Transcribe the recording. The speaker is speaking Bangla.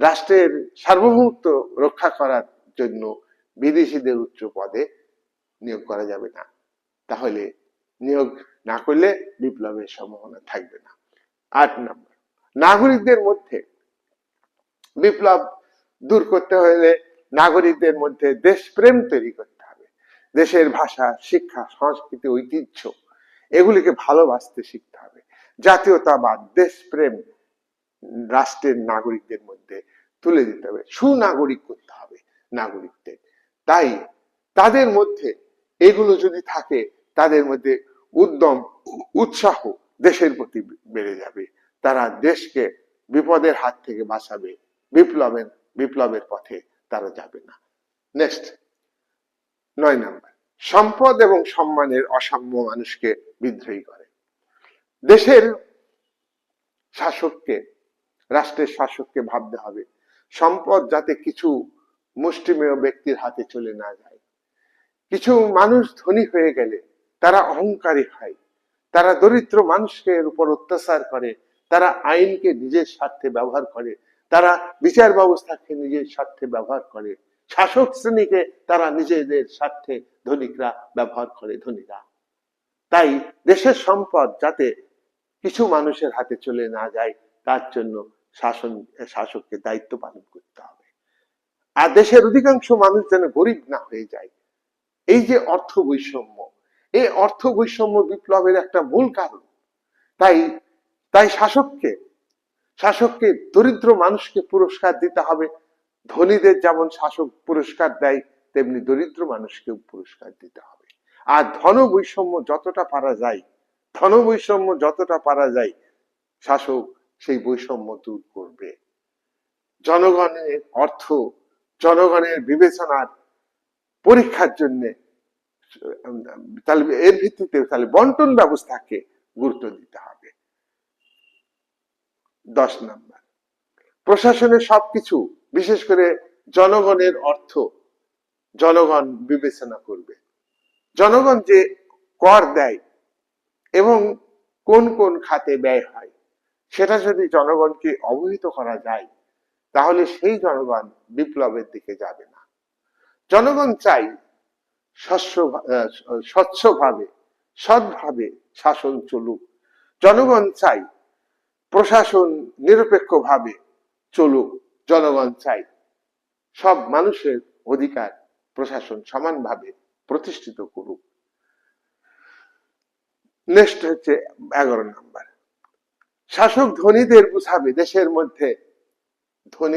রাষ্ট্রের সার্বভৌমত্ব রক্ষা করার জন্য বিদেশিদের উচ্চ পদে নিয়োগ করা যাবে না। তাহলে নিয়োগ না করলে বিপ্লবের সম্ভাবনা থাকবে না। আট নম্বর, নাগরিকদের মধ্যে বিপ্লব দূর করতে হলে নাগরিকদের মধ্যে দেশপ্রেম তৈরি করতে হবে। দেশের ভাষা, শিক্ষা, সংস্কৃতি, ঐতিহ্য, এগুলিকে ভালোবাসতে শিখতে হবে। জাতীয়তাবাদ, দেশপ্রেম রাষ্ট্রের নাগরিকদের মধ্যে তুলে দিতে হবে। সুনাগরিক করতে হবে নাগরিকদের। তাই তাদের মধ্যে এগুলো যদি থাকে, তাদের মধ্যে উদ্যম, উৎসাহ দেশের প্রতি বেড়ে যাবে। তারা দেশকে বিপদের হাত থেকে বাঁচাবে, বিপ্লবের বিপ্লবের পথে তারা যাবে না। নেক্সট নয় নাম্বার, সম্পদ এবং সম্মানের অসাম্য মানুষকে বিদ্রোহী করে। দেশের শাসককে রাষ্ট্রের শাসককে ভাবতে হবে। সম্পদ যাতে কিছু মুষ্টিমেয় ব্যক্তির হাতে চলে না যায়। কিছু মানুষ ধনী হয়ে গেলে তারা অহংকারী হয়। তারা দরিদ্র মানুষকে এর উপর অত্যাচার করে। তারা আইনকে নিজের স্বার্থে ব্যবহার করে। তারা বিচার ব্যবস্থাকে নিজের স্বার্থে ব্যবহার করে। শাসক শ্রেণীকে তারা নিজেদের স্বার্থে ধনিকরা ব্যবহার করে, ধনীরা। তাই দেশের সম্পদ যাতে কিছু মানুষের হাতে চলে না যায়, তার জন্য শাসন, শাসককে দায়িত্ব পালন করতে হবে। আর দেশের অধিকাংশ মানুষ যেন গরিব না হয়ে যায়। এই যে অর্থ বৈষম্য, এই অর্থ বৈষম্য বিপ্লবের একটা মূল কারণ। তাই তাই শাসককে শাসককে দরিদ্র মানুষকে পুরস্কার দিতে হবে। ধনীদের যেমন শাসক পুরস্কার দেয়, তেমনি দরিদ্র মানুষকেও পুরস্কার দিতে হবে। আর ধন বৈষম্য যতটা পারা যায়, ধন বৈষম্য যতটা পারা যায়, শাসক সেই বৈষম্য দূর করবে। জনগণের অর্থ, জনগণের বিবেচনার পরীক্ষার জন্য, তাহলে এর ভিত্তিতে তাহলে বন্টন ব্যবস্থাকে গুরুত্ব দিতে হবে। দশ নম্বর, প্রশাসনের সবকিছু, বিশেষ করে জনগণের অর্থ, জনগণ বিবেচনা করবে। জনগণ যে কর দেয় এবং কোন কোন খাতে ব্যয় হয় সেটা যদি জনগণকে অবহিত করা যায়, তাহলে সেই জনগণ বিপ্লবের দিকে যাবে না। জনগণ চাই স্বচ্ছ স্বচ্ছভাবে, সৎভাবে শাসন চলুক। জনগণ চাই প্রশাসন নিরপেক্ষভাবে চলুক। জনগণ চাই সব মানুষের অধিকার প্রশাসন সমানভাবে প্রতিষ্ঠিত করুক। নেক্সট হচ্ছে এগারো নাম্বার। শাসক ধনীদের বুঝাবে দেশের মধ্যে। ধনী